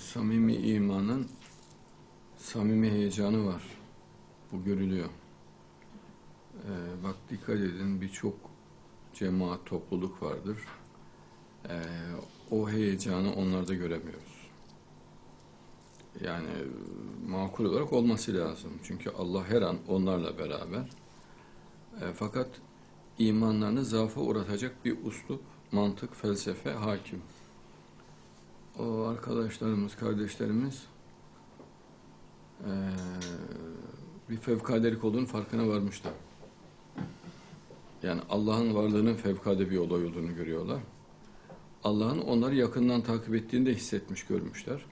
samimi imanın samimi heyecanı var. Bu görülüyor. Ee, bak dikkat edin birçok cemaat, topluluk vardır. Ee, o heyecanı onlarda göremiyoruz. Yani e, makul olarak olması lazım. Çünkü Allah her an onlarla beraber. E, fakat imanlarını zaafa uğratacak bir uslup, mantık, felsefe hakim. O arkadaşlarımız, kardeşlerimiz bir fevkadelik olduğunu farkına varmışlar. Yani Allah'ın varlığının fevkade bir olay olduğunu görüyorlar. Allah'ın onları yakından takip ettiğini de hissetmiş, görmüşler.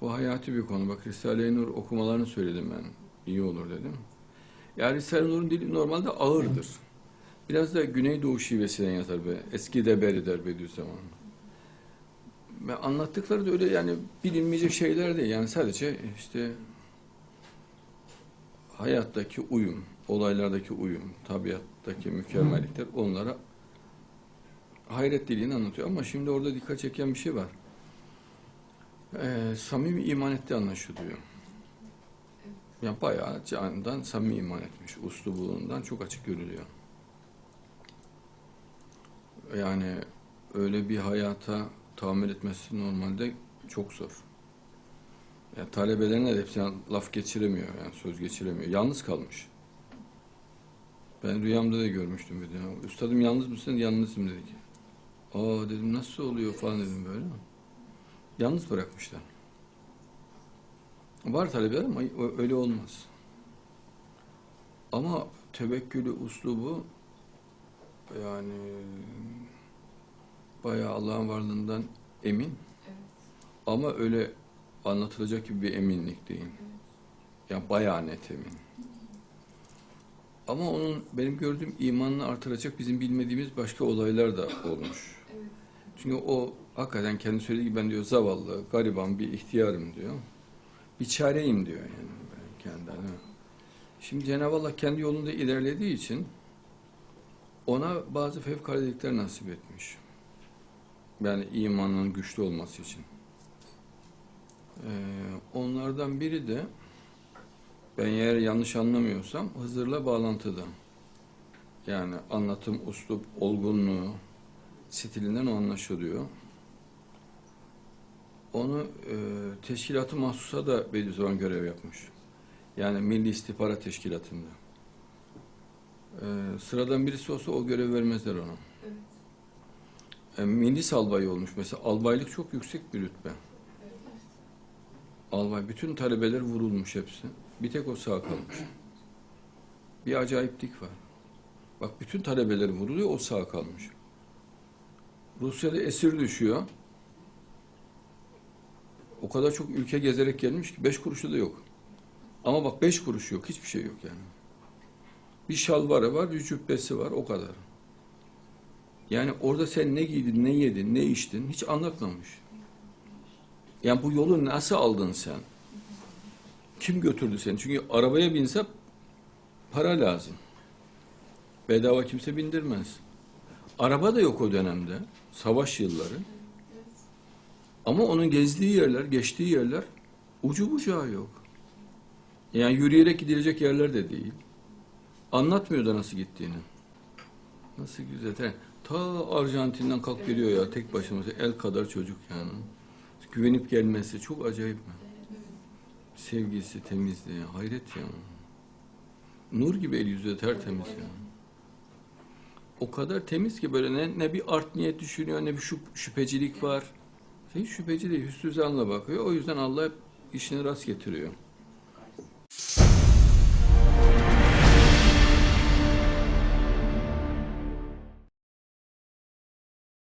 Bu hayati bir konu. Bak Risale-i Nur okumalarını söyledim ben. İyi olur dedim. Yani Risale-i Nur'un dili normalde ağırdır. Biraz da Güneydoğu şivesinden yazar be. Eski de beri der Bediüzzaman. Ve anlattıkları da öyle yani bilinmeyecek şeyler değil. Yani sadece işte hayattaki uyum, olaylardaki uyum, tabiattaki mükemmellikler onlara hayret diliyle anlatıyor. Ama şimdi orada dikkat çeken bir şey var. Ee, samimi iman etti anlaşılıyor. Yani bayağı canından samimi iman etmiş. Uslubundan çok açık görülüyor. Yani öyle bir hayata tahammül etmesi normalde çok zor. Yani talebelerine de hepsine laf geçiremiyor yani söz geçiremiyor. Yalnız kalmış. Ben rüyamda da görmüştüm bir de. Üstadım yalnız mısın? Yalnızım dedi ki. Aa dedim nasıl oluyor falan dedim böyle. Yalnız bırakmışlar. Var talebeler ama öyle olmaz. Ama tevekkülü uslubu yani bayağı Allah'ın varlığından emin. Evet. Ama öyle anlatılacak gibi bir eminlik değil. Yani bayağı net emin. Ama onun benim gördüğüm imanını artıracak bizim bilmediğimiz başka olaylar da olmuş. Evet. Çünkü o hakikaten kendi söylediği gibi ben diyor zavallı, gariban bir ihtiyarım diyor. Bir çareyim diyor yani ben kendine. Şimdi Cenab-ı Allah kendi yolunda ilerlediği için ona bazı fevkaladelikler nasip etmiş. Yani imanın güçlü olması için. Ee, onlardan biri de ben eğer yanlış anlamıyorsam Hızır'la bağlantıda. Yani anlatım, uslup, olgunluğu, stilinden o anlaşılıyor. Onu e, teşkilatı mahsusa da Bediüzzaman görev yapmış. Yani Milli İstihbarat Teşkilatı'nda. E, sıradan birisi olsa o görev vermezler ona. Evet. E, Milis albay olmuş mesela. Albaylık çok yüksek bir rütbe. Albay. Bütün talebeler vurulmuş hepsi. Bir tek o sağ kalmış. Bir acayiplik var. Bak bütün talebeler vuruluyor, o sağ kalmış. Rusya'da esir düşüyor. O kadar çok ülke gezerek gelmiş ki beş kuruşu da yok. Ama bak beş kuruş yok, hiçbir şey yok yani. Bir şalvarı var, bir cübbesi var, o kadar. Yani orada sen ne giydin, ne yedin, ne içtin hiç anlatmamış. Yani bu yolu nasıl aldın sen? Kim götürdü seni? Çünkü arabaya binse para lazım. Bedava kimse bindirmez. Araba da yok o dönemde. Savaş yılları. Ama onun gezdiği yerler, geçtiği yerler ucu bucağı yok. Yani yürüyerek gidilecek yerler de değil. Anlatmıyor da nasıl gittiğini. Nasıl güzel. Ta- Ta Arjantin'den kalk geliyor ya tek başına. El kadar çocuk yani. Güvenip gelmesi çok acayip mi? Sevgisi, temizliği, hayret ya. Nur gibi el yüzü tertemiz ya. O kadar temiz ki böyle ne, ne bir art niyet düşünüyor ne bir şüp, şüphecilik var. Hiç şüpheci değil, hüsnü zanla bakıyor. O yüzden Allah hep işini rast getiriyor.